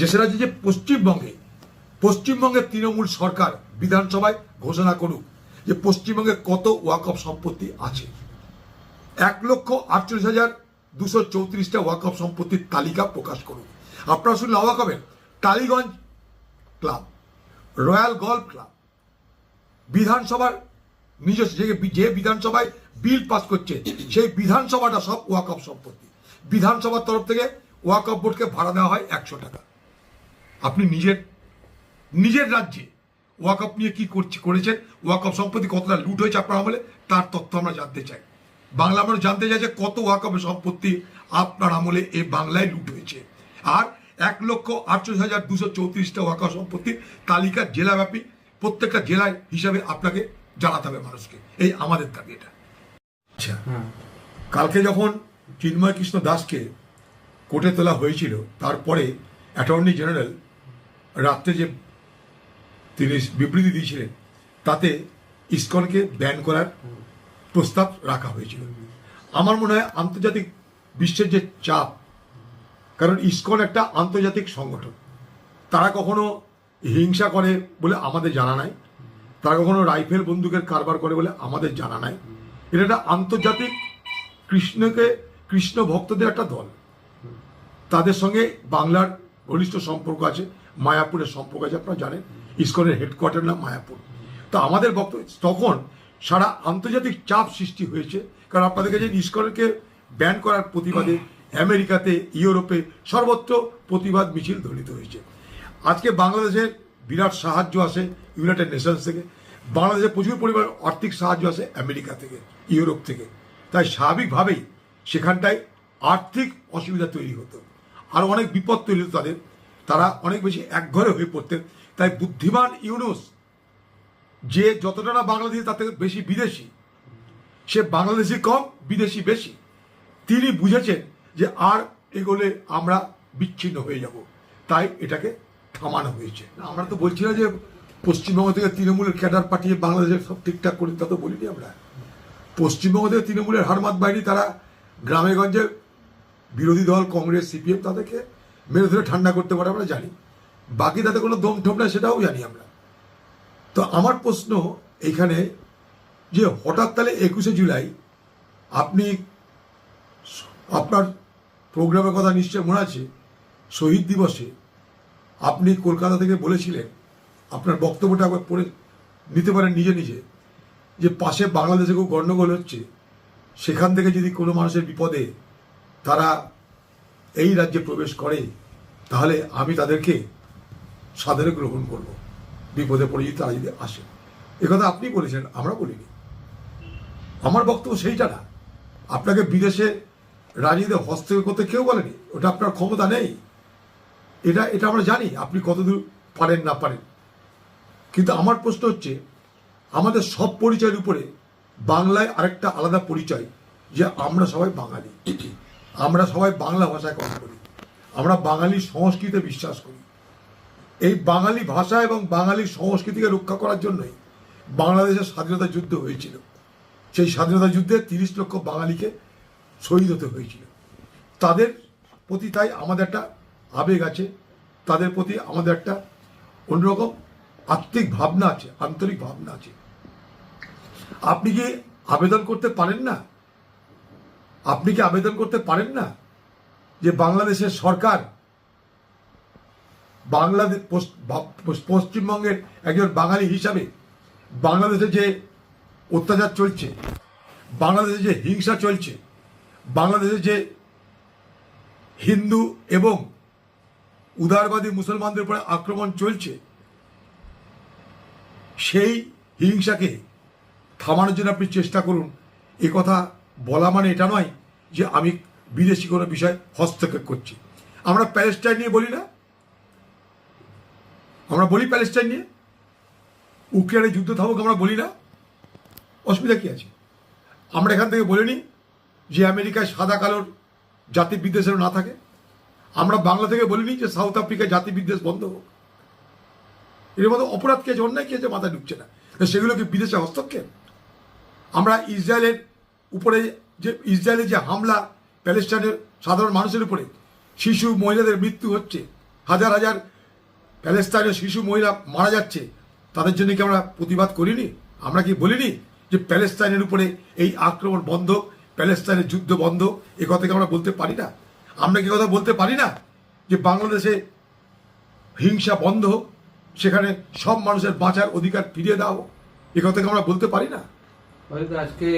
দেশের রাজ্যে যে পশ্চিমবঙ্গে পশ্চিমবঙ্গের তৃণমূল সরকার বিধানসভায় ঘোষণা করুক যে পশ্চিমবঙ্গে কত ওয়াকফ সম্পত্তি আছে। এক লক্ষ আটচল্লিশ হাজার দুশো চৌত্রিশটা ওয়াকফ সম্পত্তির তালিকা প্রকাশ করুন আপনারা শুনলে অবাক হবেন, Tollygunge club, royal golf club, বিধানসভার নিজস্ব যে যে বিধানসভায় বিল পাস করছে, সেই বিধানসভাটা সব ওয়াকফ সম্পত্তি। বিধানসভার তরফ থেকে ওয়াকফ বোর্ডকে ভাড়া দেওয়া হয় একশো টাকা। আপনি নিজের নিজের রাজ্যে ওয়াকফ নিয়ে কি করছে করেছেন? ওয়াকফ সম্পত্তি কতটা লুট হয়েছে আপনার আমলে? তার তথ্য আমরা জানতে চাই। বাংলা মানুষ জানতে চাই যে কত ওয়াকফ সম্পত্তি আপনার আমলে এই বাংলায় লুট হয়েছে। আর এক লক্ষ আটচল্লিশ হাজার দুশো চৌত্রিশটা ওয়াকফ সম্পত্তির তালিকা জেলাব্যাপী প্রত্যেকটা জেলায় হিসাবে আপনাকে জানাতে হবে মানুষকে। এই আমাদের দাবি এটা। আচ্ছা কালকে যখন চিন্ময় কৃষ্ণ দাসকে কোর্টে তোলা হয়েছিল তারপরে অ্যাটর্নি জেনারেল রাত্রে যে তিনি বিবৃতি দিয়েছিলেন, তাতে ইসকনকে ব্যান করার প্রস্তাব রাখা হয়েছিল। আমার মনে হয় আন্তর্জাতিক বিশ্বের যে চাপ, কারণ ইসকন একটা আন্তর্জাতিক সংগঠন। তারা কখনো হিংসা করে বলে আমাদের জানা নাই, তারা কখনো রাইফেল বন্দুকের কারবার করে বলে আমাদের জানা নাই। এটা একটা আন্তর্জাতিক কৃষ্ণকে, কৃষ্ণ ভক্তদের একটা দল। তাদের সঙ্গে বাংলার ঘনিষ্ঠ সম্পর্ক আছে মায়াপুরের সম্পর্ক আছে, আপনারা জানেন। ইসকনের হেডকোয়ার্টার নাম মায়াপুর। তো আমাদের বক্তব্য, তখন সারা আন্তর্জাতিক চাপ সৃষ্টি হয়েছে, কারণ আপনাদের কাছে ইসকনকে ব্যান করার প্রতিবাদে আমেরিকাতে, ইউরোপে সর্বত্র প্রতিবাদ মিছিল ধ্বনিত হয়েছে। আজকে বাংলাদেশের বিরাট সাহায্য আসে ইউনাইটেড নেশনস থেকে। বাংলাদেশে প্রচুর পরিমাণ আর্থিক সাহায্য আসে আমেরিকা থেকে, ইউরোপ থেকে। তাই স্বাভাবিকভাবেই সেখানটায় আর্থিক অসুবিধা তৈরি হতো। আর অনেক বিপদ তৈরি হতো তাদের। তারা অনেক বেশি একঘরে হয়ে পড়তেন। তাই বুদ্ধিমান ইউনুস যে যতটা না বাংলাদেশি, তার থেকে বেশি বিদেশি। সে বাংলাদেশি কম, বিদেশি বেশি। তিনি বুঝেছেন যে আর এগোলে আমরা বিচ্ছিন্ন হয়ে যাব। তাই এটাকে থামানো হয়েছে। আমরা তো বলছি না যে পশ্চিমবঙ্গ থেকে তৃণমূলের ক্যাডার পাঠিয়ে বাংলাদেশে সব ঠিকঠাক করে, তা তো বলিনি আমরা। পশ্চিমবঙ্গ থেকে তৃণমূলের হারমাত বাহিনী তারা গ্রামে গঞ্জে বিরোধী দল, কংগ্রেস, সিপিএম তাদেরকে মেরে ধরে ঠান্ডা করতে পারে আমরা জানি। বাকি তাদের কোনো দম ঠোপ নাই, সেটাও জানি আমরা। তো আমার প্রশ্ন এখানে যে হঠাৎ তাহলে একুশে জুলাই আপনি আপনার প্রোগ্রামের কথা নিশ্চয় মনে আছে, শহীদ দিবসে আপনি কলকাতা থেকে বলেছিলেন, আপনার বক্তব্যটা পড়ে নিতে পারেন নিজে নিজে, যে পাশে বাংলাদেশে খুব গণ্ডগোল হচ্ছে, সেখান থেকে যদি কোনো মানুষের বিপদে তারা এই রাজ্যে প্রবেশ করে তাহলে আমি তাদেরকে সাদরে গ্রহণ করব। বিপদে পড়ে যদি তারা যদি আসে। কথা আপনি বলেছেন, আমরা বলিনি। আমার বক্তব্য সেইটা না। আপনাকে বিদেশে রাজনীতিতে হস্তক্ষেপ করতে কেউ বলেনি। ওটা আপনার ক্ষমতা নেই। এটা এটা আমরা জানি, আপনি কতদূর পারেন না পারেন। কিন্তু আমার প্রশ্ন হচ্ছে, আমাদের সব পরিচয়ের উপরে বাংলায় আরেকটা আলাদা পরিচয় যে আমরা সবাই বাঙালি। আমরা সবাই বাংলা ভাষায় কথা বলি। আমরা বাঙালি সংস্কৃতিতে বিশ্বাস করি। এই বাঙালি ভাষা এবং বাঙালি সংস্কৃতিকে রক্ষা করার জন্যই বাংলাদেশের স্বাধীনতা যুদ্ধ হয়েছিল। সেই স্বাধীনতা যুদ্ধে তিরিশ লক্ষ বাঙালিকে শহীদ হতে হয়েছিল। তাদের প্রতি তাই আমাদের একটা আবেগ আছে, তাদের প্রতি আমাদের একটা অন্যরকম আত্মিক ভাবনা আছে, আন্তরিক ভাবনা আছে। আপনি কি আবেদন করতে পারেন না? আপনি কি আবেদন করতে পারেন না? যে বাংলাদেশের সরকার বাংলাদেশ পশ্চিমবঙ্গের একজন বাঙালি হিসাবে বাংলাদেশে যে অত্যাচার চলছে, বাংলাদেশে যে হিংসা চলছে, বাংলাদেশে যে হিন্দু এবং উদারবাদী মুসলমানদের উপরে আক্রমণ চলছে, সেই হিংসাকে থামানোর জন্য আপনি চেষ্টা করুন। এ কথা বলা মানে এটা নয় যে আমি বিদেশি কোনো বিষয় হস্তক্ষেপ করছি। আমরা প্যালেস্টাইন নিয়ে বলি না? আমরা বলি প্যালেস্টাইন নিয়ে? ইউক্রেনের যুদ্ধ থামুক, আমরা বলি না? অসুবিধা কি আছে? আমরা এখান থেকে বলিনি যে আমেরিকায় সাদা কালোর জাতি বিদ্বেষের না থাকে। আমরা বাংলা থেকে বলিনি যে সাউথ আফ্রিকায় জাতি বিদ্বেষ বন্ধ হোক। এর মধ্যে অপরাধ কি আছে, অন্যায় কি আছে মাথায় ঢুকছে না। সেগুলো কি বিদেশে হস্তক্ষেপ? আমরা ইসরায়েলের উপরে যে ইসরায়েলের যে হামলা প্যালেস্টাইনের সাধারণ মানুষের উপরে শিশু, মহিলাদের মৃত্যু হচ্ছে। হাজার হাজার প্যালেস্তাইনের শিশু, মহিলা মারা যাচ্ছে। তাদের জন্য কি আমরা প্রতিবাদ করিনি? আমরা কি বলিনি যে প্যালেস্তাইনের উপরে এই আক্রমণ বন্ধ প্যালেস্তাইনের যুদ্ধ বন্ধ? এ কথা কি আমরা বলতে পারি না? আমরা কি কথা বলতে পারি না যে বাংলাদেশে হিংসা বন্ধ সেখানে সব মানুষের বাঁচার অধিকার ফিরিয়ে দাও? এ কথা কি আমরা বলতে পারি না? আজকে